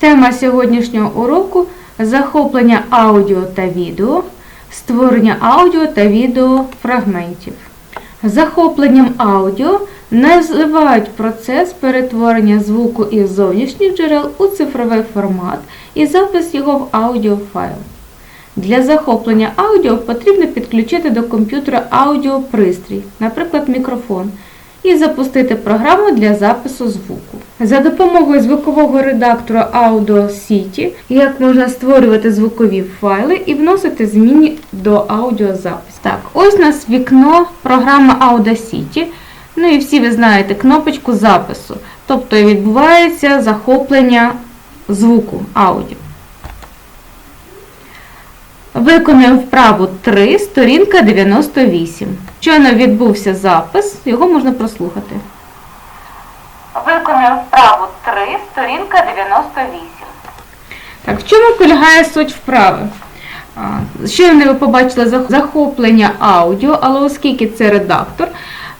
Тема сьогоднішнього уроку захоплення аудіо та відео, створення аудіо та відео фрагментів. Захопленням аудіо називають процес перетворення звуку із зовнішніх джерел у цифровий формат і запис його в аудіофайл. Для захоплення аудіо потрібно підключити до комп'ютера аудіопристрій, наприклад, мікрофон, і запустити програму для запису звуку. За допомогою звукового редактора Audacity, як можна створювати звукові файли і вносити зміни до аудіозапису. Так, ось у нас вікно програми Audacity. Ну і всі ви знаєте кнопочку запису. Тобто відбувається захоплення звуку аудіо. Виконуємо вправу 3, сторінка 98. Щойно відбувся запис, його можна прослухати. Виконуємо вправу 3, сторінка 98. Так, в чому полягає суть вправи? Щойно ви побачили захоплення аудіо, але оскільки це редактор,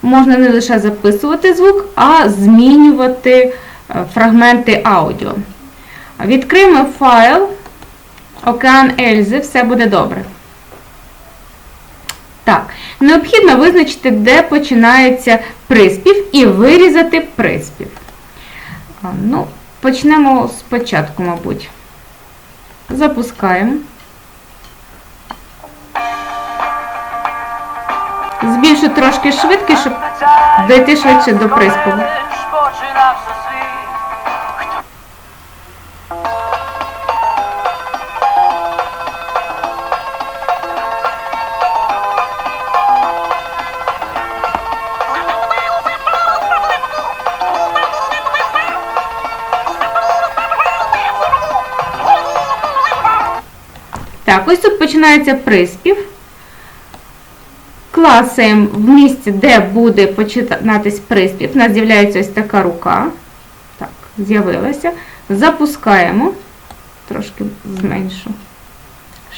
можна не лише записувати звук, а змінювати е, фрагменти аудіо. Відкриємо файл Океан Ельзи, все буде добре. Так, необхідно визначити, де починається приспів і вирізати приспів. Ну, почнемо спочатку, мабуть. Запускаємо. Збільшу трошки швидкість, щоб дойти швидше до приспіву. Так, ось тут починається приспів. Класаємо в місці, де буде починатись приспів. У нас з'являється ось така рука. Так, з'явилася. Запускаємо. Трошки зменшу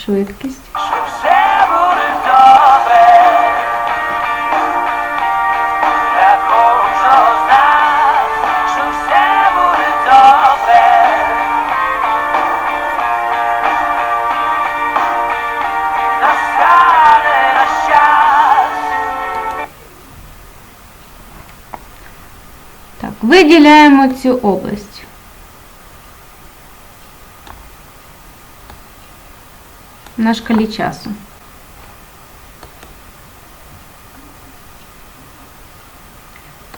швидкість. Виділяємо цю область. На шкалі часу.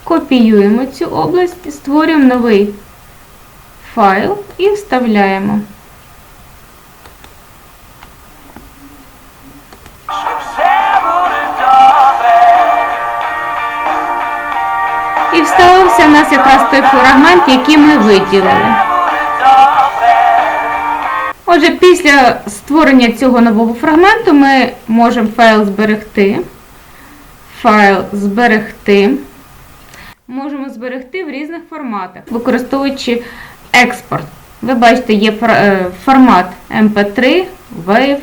Копіюємо цю область, створюємо новий файл і вставляємо. Нас якраз той фрагмент, який ми виділили. Отже, після створення цього нового фрагменту ми можемо файл зберегти. Файл зберегти. Можемо зберегти в різних форматах, використовуючи експорт. Ви бачите, є е, формат MP3, WAV,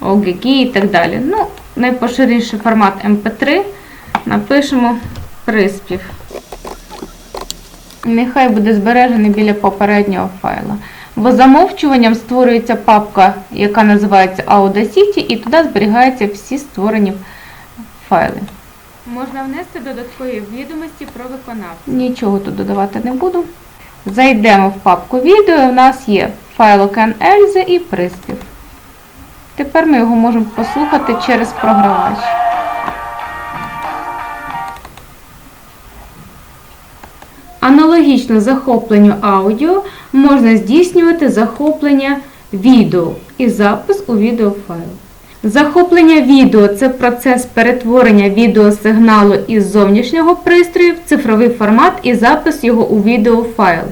OGG і так далі. Ну, найпоширеніший формат MP3. Напишемо приспів. Нехай буде збережений біля попереднього файла. Бо замовчуванням створюється папка, яка називається Audacity, і туди зберігаються всі створені файли. Можна внести додаткові відомості про виконавця. Нічого тут додавати не буду. Зайдемо в папку відео, у нас є файл Ocan Else і приспів. Тепер ми його можемо послухати через програвач. Аналогічно захопленню аудіо можна здійснювати захоплення відео і запис у відеофайл. Захоплення відео це процес перетворення відеосигналу із зовнішнього пристрою в цифровий формат і запис його у відеофайл.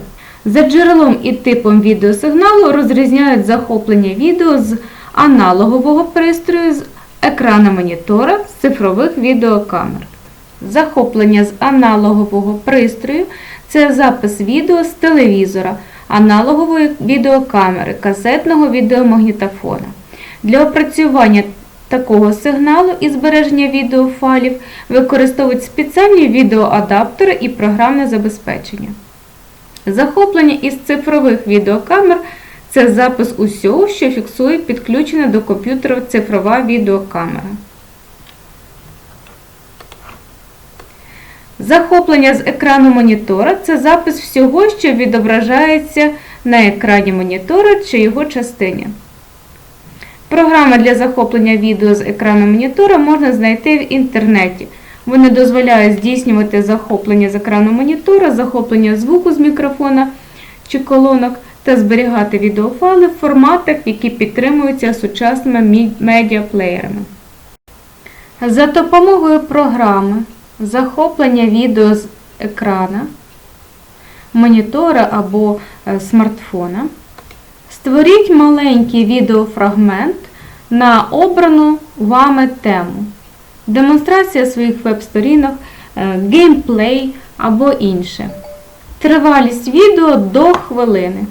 За джерелом і типом відеосигналу розрізняють захоплення відео з аналогового пристрою, з екрана монітора, з цифрових відеокамер. Захоплення з аналогового пристрою це запис відео з телевізора, аналогової відеокамери, касетного відеомагнітофона. Для опрацювання такого сигналу і збереження відеофайлів використовують спеціальні відеоадаптери і програмне забезпечення. Захоплення із цифрових відеокамер це запис усього, що фіксує підключена до комп'ютера цифрова відеокамера. Захоплення з екрану монітора це запис всього, що відображається на екрані монітора чи його частині. Програми для захоплення відео з екрану монітора можна знайти в інтернеті. Вони дозволяють здійснювати захоплення з екрану монітора, захоплення звуку з мікрофона чи колонок та зберігати відеофайли в форматах, які підтримуються сучасними медіаплеєрами. За допомогою програми захоплення відео з екрана, монітора або е, смартфона Створіть маленький відеофрагмент на обрану вами тему. Демонстрація своїх веб-сторінок, е, геймплей або інше. Тривалість відео до хвилини.